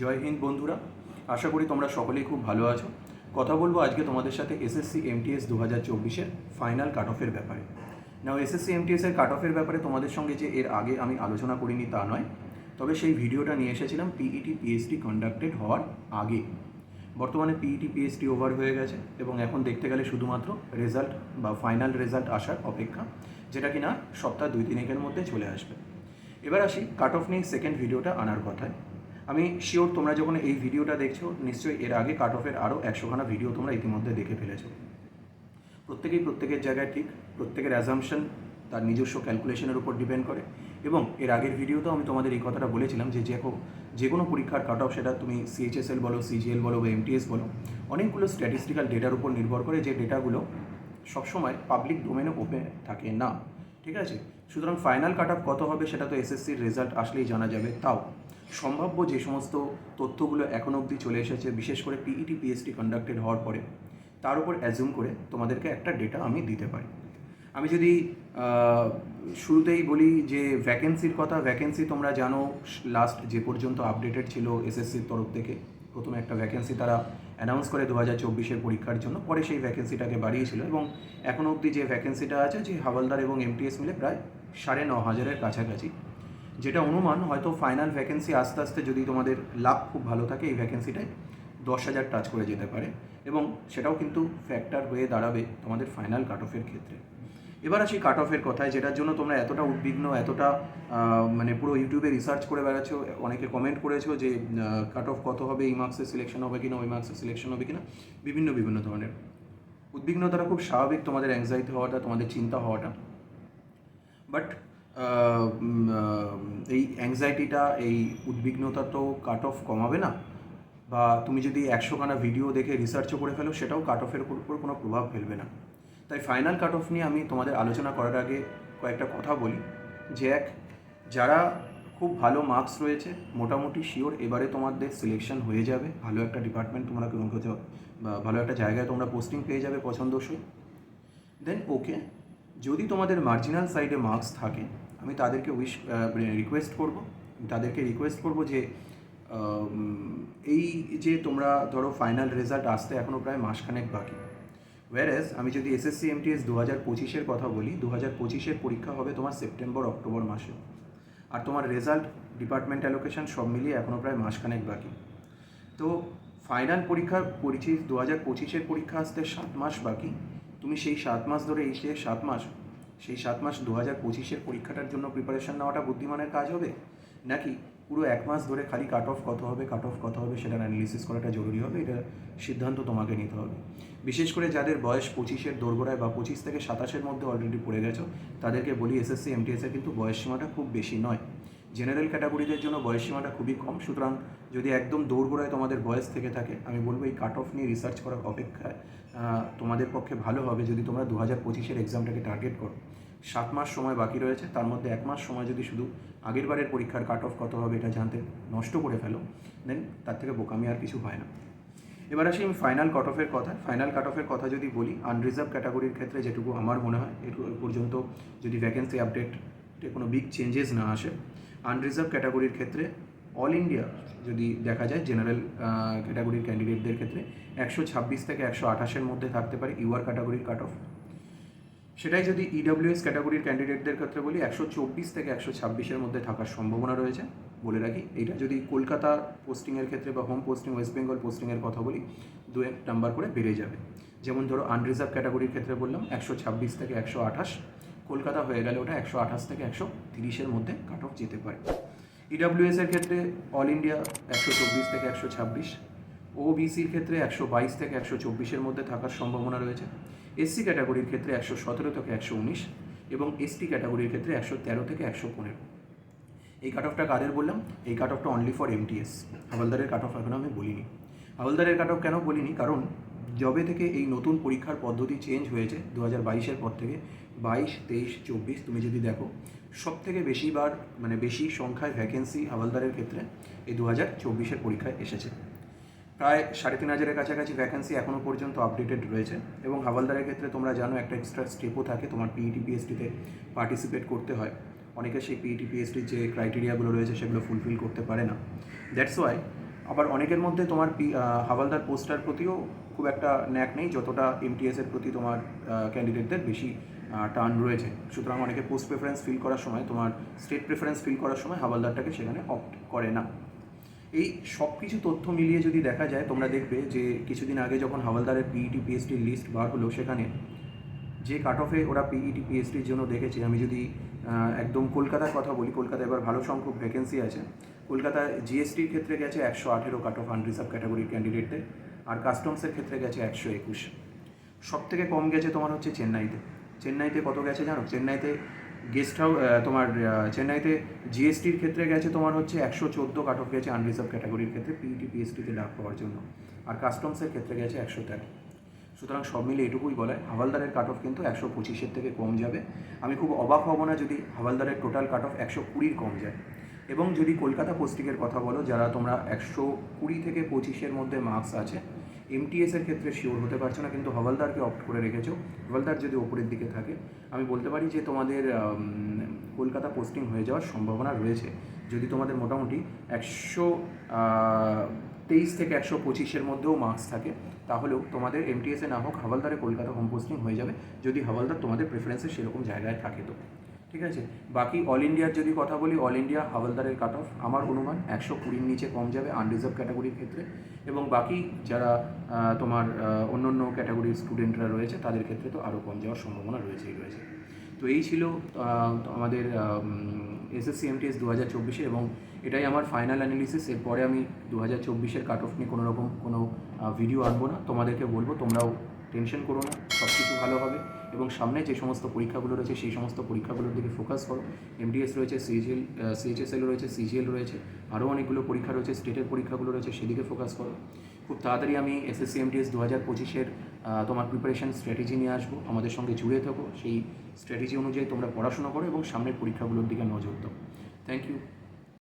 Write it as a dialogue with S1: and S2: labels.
S1: জয় হিন্দ বন্ধুরা, আশা করি তোমরা সকলেই খুব ভালো আছো। কথা বলব আজকে তোমাদের সাথে এসএসসি এমটিএস দু হাজার চব্বিশের ফাইনাল কাট অফের ব্যাপারে। নাও এসএসসি এমটিএস এর কাট অফের ব্যাপারে তোমাদের সঙ্গে যে এর আগে আমি আলোচনা করিনি তা নয়, তবে সেই ভিডিওটা নিয়ে এসেছিলাম পিইটি পিএইচডি কন্ডাক্টেড হওয়ার আগে। বর্তমানে পিইটি পিএইচডি ওভার হয়ে গেছে এবং এখন দেখতে গেলে শুধুমাত্র রেজাল্ট বা ফাইনাল রেজাল্ট আসার অপেক্ষা, যেটা কিনা সপ্তাহ দুই তিনেকের মধ্যে চলে আসবে। এবার আসি কাট অফ নিয়ে সেকেন্ড ভিডিওটা আনার কথায়। আমি শিওর তোমরা যখন এই ভিডিওটা দেখছ, নিশ্চয়ই এর আগে কাট অফের আরও একশোখানা ভিডিও তোমরা ইতিমধ্যে দেখে ফেলেছো। প্রত্যেকেই প্রত্যেকের জায়গায় ঠিক, প্রত্যেকের অ্যাজামশন তার নিজস্ব ক্যালকুলেশনের উপর ডিপেন্ড করে এবং এর আগের ভিডিওতেও আমি তোমাদের এই কথাটা বলেছিলাম যে যে কোনো পরীক্ষার কাট অফ সেটা তুমি সিএইচএসএল বলো সিজিএল বলো বা এমটিএস বলো, অনেকগুলো স্ট্যাটিস্টিক্যাল ডেটার উপর নির্ভর করে যে ডেটাগুলো সবসময় পাবলিক ডোমেনে ওপেন থাকে না। ঠিক আছে? সুতরাং ফাইনাল কাট কত হবে সেটা তো এসএসসির রেজাল্ট আসলেই জানা যাবে। তাও, সম্ভাব্য যে সমস্ত তথ্যগুলো এখনও অবধি চলে এসেছে, বিশেষ করে পিইটি পিএসটি কন্ডাক্টেড হওয়ার পরে, তার উপর অ্যাজুম করে তোমাদেরকে একটা ডেটা আমি দিতে পারি। আমি যদি শুরুতেই বলি যে ভ্যাকেন্সির কথা ভ্যাকেন্সি তোমরা জানো লাস্ট যে পর্যন্ত আপডেটেড ছিল এসএসসির তরফ থেকে, প্রথমে একটা ভ্যাকেন্সি তারা অ্যানাউন্স করে দু হাজার চব্বিশের পরীক্ষার জন্য, পরে সেই ভ্যাকেন্সিটাকে বাড়িয়েছিল এবং এখনও অবধি যে ভ্যাকেন্সিটা আছে, যে হাওয়ালদার এবং এমটিএস মিলে প্রায় সাড়ে ন হাজারের কাছাকাছি। যেটা অনুমান, হয়তো ফাইনাল ভ্যাকেন্সি আস্তে আস্তে যদি তোমাদের লাভ খুব ভালো থাকে, এই ভ্যাকেন্সিটায় দশ হাজার টাচ করে যেতে পারে এবং সেটাও কিন্তু ফ্যাক্টর হয়ে দাঁড়াবে তোমাদের ফাইনাল কাট অফের ক্ষেত্রে। এবার আসি কাট অফের কথায়, যেটার জন্য তোমরা এতটা উদ্বিগ্ন, এতটা মানে পুরো ইউটিউবে রিসার্চ করে বেড়াচ্ছ, অনেকে কমেন্ট করেছ যে কাট অফ কত হবে, এই মার্কসের সিলেকশন হবে কিনা, ওই মার্কসের সিলেকশন হবে কিনা, বিভিন্ন বিভিন্ন ধরনের। উদ্বিগ্নতাটা খুব স্বাভাবিক, তোমাদের অ্যাংজাইটি হওয়াটা, তোমাদের চিন্তা হওয়াটা। বাট এই অ্যাংজাইটিটা এই উদ্বিগ্নতা তো কাট অফ কমাবে না। বা তুমি যদি একশোখানা ভিডিও দেখে রিসার্চও করে ফেলো, সেটাও কাট অফের উপর কোনো প্রভাব ফেলবে না। তাই ফাইনাল কাট অফ নিয়ে আমি তোমাদের আলোচনা করার আগে কয়েকটা কথা বলি। যে এক, যারা খুব ভালো মার্কস রয়েছে, মোটামুটি শিওর এবারে তোমাদের সিলেকশন হয়ে যাবে। ভালো একটা ডিপার্টমেন্ট তোমরা কোনো কোথাও বা ভালো একটা জায়গায় তোমরা পোস্টিং পেয়ে যাবে পছন্দসই। দেন ওকে যদি তোমাদের মার্জিনাল সাইডে মার্কস থাকে, আমি তাদেরকে উইশ রিকোয়েস্ট করব। তাদেরকে রিকোয়েস্ট করব যে এই যে তোমরা ধরো ফাইনাল রেজাল্ট আসতে এখনও প্রায় মাসখানেক বাকি। ওয়ারেস আমি যদি এসএসসি এমটিএস দু হাজার পঁচিশের কথা বলি দু হাজার পঁচিশের পরীক্ষা হবে তোমার সেপ্টেম্বর অক্টোবর মাসে। আর তোমার রেজাল্ট ডিপার্টমেন্ট অ্যালোকেশন সব মিলিয়ে এখনও প্রায় মাসখানেক বাকি। তো ফাইনাল পরীক্ষা পরিচিত দু হাজার পঁচিশের পরীক্ষা আসতে সাত মাস বাকি। তুমি সেই সাত মাস ধরে এই যে সাত মাস, সেই সাত মাস দু হাজার পঁচিশের পরীক্ষাটার জন্য প্রিপারেশন নেওয়াটা বুদ্ধিমানের কাজ হবে? নাকি পুরো এক মাস ধরে খালি কাট অফ কত হবে কাট অফ কত হবে সেটা অ্যানালিসিস করাটা জরুরি হবে, এটা সিদ্ধান্ত তোমাকে নিতে হবে। বিশেষ করে যাদের বয়স পঁচিশের দোরগোড়ায় বা পঁচিশ থেকে সাতাশের মধ্যে অলরেডি পড়ে গেছো, তাদেরকে বলি এসএসসি এমটিএসের কিন্তু বয়স সীমাটা খুব বেশি নয়। জেনারেল ক্যাটাগরিদের জন্য বয়স সীমাটা খুবই কম। সুতরাং যদি একদম দৌড়গোড়ায় তোমাদের বয়স থেকে থাকে, আমি বলব এই কাট অফ নিয়ে রিসার্চ করার অপেক্ষায় তোমাদের পক্ষে ভালো হবে যদি তোমরা দু হাজার পঁচিশের এক্সামটাকে টার্গেট করো। সাত মাস সময় বাকি রয়েছে, তার মধ্যে এক মাস সময় যদি শুধু আগের বারের পরীক্ষার কাট অফ কত হবে এটা জানতে নষ্ট করে ফেলো দেন তার থেকে বোকামি আর কিছু হয় না। এবার আসি আমি ফাইনাল কাট অফের কথা। ফাইনাল কাট অফের কথা যদি বলি আনরিজার্ভ ক্যাটাগরির ক্ষেত্রে যেটুকু আমার মনে হয়, এটুকু পর্যন্ত যদি ভ্যাকেন্সি আপডেটে কোনো বিগ চেঞ্জেস না আসে আনরিজার্ভ ক্যাটাগরির ক্ষেত্রে অল ইন্ডিয়া যদি দেখা যায় জেনারেল ক্যাটাগরির ক্যান্ডিডেটদের ক্ষেত্রে একশো ছাব্বিশ থেকে একশো আঠাশের মধ্যে থাকতে পারে ইউআর ক্যাটাগরির কাট অফ সেটাই যদি ইডব্লিউএস ক্যাটাগরির ক্যান্ডিডেটদের ক্ষেত্রে বলি, একশো চব্বিশ থেকে একশো ছাব্বিশের মধ্যে থাকার সম্ভাবনা রয়েছে। বলে রাখি এটা যদি কলকাতা পোস্টিংয়ের ক্ষেত্রে বা হোম পোস্টিং ওয়েস্ট বেঙ্গল পোস্টিংয়ের কথা বলি, দু এক নাম্বার করে বেড়ে যাবে। যেমন ধরো আনরিজার্ভ ক্যাটাগরির ক্ষেত্রে বললাম, একশো ছাব্বিশ থেকে একশো আঠাশ। কলকাতা হয়ে গেলে ওটা একশো আঠাশ থেকে একশো তিরিশের মধ্যে কাট অফ যেতে পারে। ইডব্লিউএস এর ক্ষেত্রে অল ইন্ডিয়া একশো চব্বিশ থেকে একশো ছাব্বিশ ওবিসির ক্ষেত্রে একশো বাইশ থেকে একশো চব্বিশের মধ্যে থাকার সম্ভাবনা রয়েছে। এসসি ক্যাটাগরির ক্ষেত্রে একশো সতেরো থেকে একশো উনিশ এবং এসটি ক্যাটাগরির ক্ষেত্রে একশো তেরো থেকে একশো পনেরো। এই কাট অফটা কাদের বললাম? এই কাট অফটা অনলি ফর এমটিএস হাওলদারের কাট অফ এখনও আমি বলিনি। হাওলদারের কাট অফ কেন বলিনি? কারণ যবে থেকে এই নতুন পরীক্ষার পদ্ধতি চেঞ্জ হয়েছে দু হাজার বাইশের পর থেকে, বাইশ, তেইশ, চব্বিশ, তুমি যদি দেখো সব থেকে বেশিবার মানে বেশি সংখ্যায় ভ্যাকেন্সি হাওলদারের ক্ষেত্রে এই দু হাজার চব্বিশের পরীক্ষায় এসেছে। প্রায় সাড়ে তিন হাজারের কাছাকাছি ভ্যাকেন্সি এখনও পর্যন্ত আপডেটেড রয়েছে এবং হাওলদারের ক্ষেত্রে তোমরা জানো একটা এক্সট্রা স্টেপও থাকে, তোমার E পিইটি পিএসটিতে পার্টিসিপেট করতে হয়। অনেকে সেই E পিইটি পিএসটির যে ক্রাইটেরিয়াগুলো রয়েছে সেগুলো ফুলফিল করতে পারে না। দ্যাটস ওয়াই আবার অনেকের মধ্যে তোমার পি- হাওয়ালদার পোস্টার প্রতিও খুব একটা ন্যাক নেই, যতটা এমটিএসের প্রতি তোমার ক্যান্ডিডেটদের বেশি টার্ন রয়েছে। সুতরাং অনেকে পোস্ট প্রেফারেন্স ফিল করার সময়, তোমার স্টেট প্রেফারেন্স ফিল করার সময় হাওয়ালদারটাকে সেখানে অপ্ট করে না। এই সব কিছু তথ্য মিলিয়ে যদি দেখা যায়, তোমরা দেখবে যে কিছুদিন আগে যখন হাওয়ালদারের পিইটি পিএসটির লিস্ট বার হলো সেখানে, যে কাট অফে ওরা পিইটি পিএসটির জন্য দেখেছে। আমি যদি একদম কলকাতার কথা বলি, কলকাতায় এবার ভালো সংখ্যক ভ্যাকেন্সি আছে। কলকাতায় জিএসটির ক্ষেত্রে গেছে একশো আঠেরো কাট অফ আনরিজার্ভ ক্যাটাগরির ক্যান্ডিডেটদের আর কাস্টমসের ক্ষেত্রে গেছে একশো একুশ। সব থেকে কম গেছে তোমার হচ্ছে চেন্নাইতে। চেন্নাইতে কত গেছে জানো? চেন্নাইতে গেস্ট হাউস তোমার চেন্নাইতে জিএসটির ক্ষেত্রে গেছে তোমার হচ্ছে একশো চোদ্দ কাট অফ গেছে আনরিজার্ভ ক্যাটাগরির ক্ষেত্রে পিইটি পিএসটিতে ডাক পাওয়ার জন্য। আর কাস্টমসের ক্ষেত্রে গেছে একশো তেরো। সুতরাং সব মিলে এটুকুই বলায়, হাওয়ালদারের কাট অফ কিন্তু একশো পঁচিশের থেকে কম যাবে। আমি খুব অবাক হব না যদি হাওয়ালদারের টোটাল কাট অফ একশো কুড়ির কম যায়। এবং যদি কলকাতা পোস্টিংয়ের কথা বলো, যারা তোমরা একশো কুড়ি থেকে পঁচিশের মধ্যে মার্কস আছে এমটিএস এর ক্ষেত্রে শিওর হতে পারছ না, কিন্তু হাওয়ালদারকে অপ্ট করে রেখেছো। হাওয়ালদার যদি ওপরের দিকে থাকে, আমি বলতে পারি যে তোমাদের কলকাতা পোস্টিং হয়ে যাওয়ার সম্ভাবনা রয়েছে। যদি তোমাদের মোটামুটি একশো তেইশ থেকে একশো পঁচিশের মধ্যেও মার্কস থাকে, তাহলেও তোমাদের এমটিএসে না হোক হাওয়ালদারে কলকাতা হোম পোস্টিং হয়ে যাবে। যদি হাওয়ালদার তোমাদের প্রেফারেন্সে সেরকম জায়গায় থাকে তো। ঠিক আছে? বাকি অল ইন্ডিয়ার যদি কথা বলি অল ইন্ডিয়া হাওয়ালদারের কাট অফ আমার অনুমান একশো কুড়ির নিচে কম যাবে আনরিজার্ভ ক্যাটাগরির ক্ষেত্রে। এবং বাকি যারা তোমার অন্য অন্য ক্যাটাগরির স্টুডেন্টরা রয়েছে, তাদের ক্ষেত্রে তো আরও কম যাওয়ার সম্ভাবনা রয়েছেই রয়েছে। তো এই ছিল আমাদের এসএসসি এমটিএস দু হাজার চব্বিশে এবং এটাই আমার ফাইনাল অ্যানালিসিস এরপরে আমি দু হাজার চব্বিশের কাট অফ নিয়ে কোনো রকম কোনো ভিডিও আনব না। তোমাদেরকে বলব তোমরাও টেনশন করো না সব কিছু ভালো হবে। এবং সামনে যে সমস্ত পরীক্ষাগুলো রয়েছে, সেই সমস্ত পরীক্ষাগুলোর দিকে ফোকাস করো। এমডিএস রয়েছে সিজিএল সিএইচএসএল রয়েছে সিজিএল রয়েছে, আরও অনেকগুলো পরীক্ষা রয়েছে স্টেটের পরীক্ষাগুলো রয়েছে, সেদিকে ফোকাস করো। খুব তাড়াতাড়ি আমি এসএসসি এমটিএস দু হাজার পঁচিশের তোমার প্রিপারেশন স্ট্র্যাটেজি নিয়ে আসব। আমাদের সঙ্গে জুড়ে থাকো। সেই স্ট্র্যাটেজি অনুযায়ী তোমরা পড়াশোনা করো এবং সামনের পরীক্ষাগুলোর দিকে নজর দাও। Thank you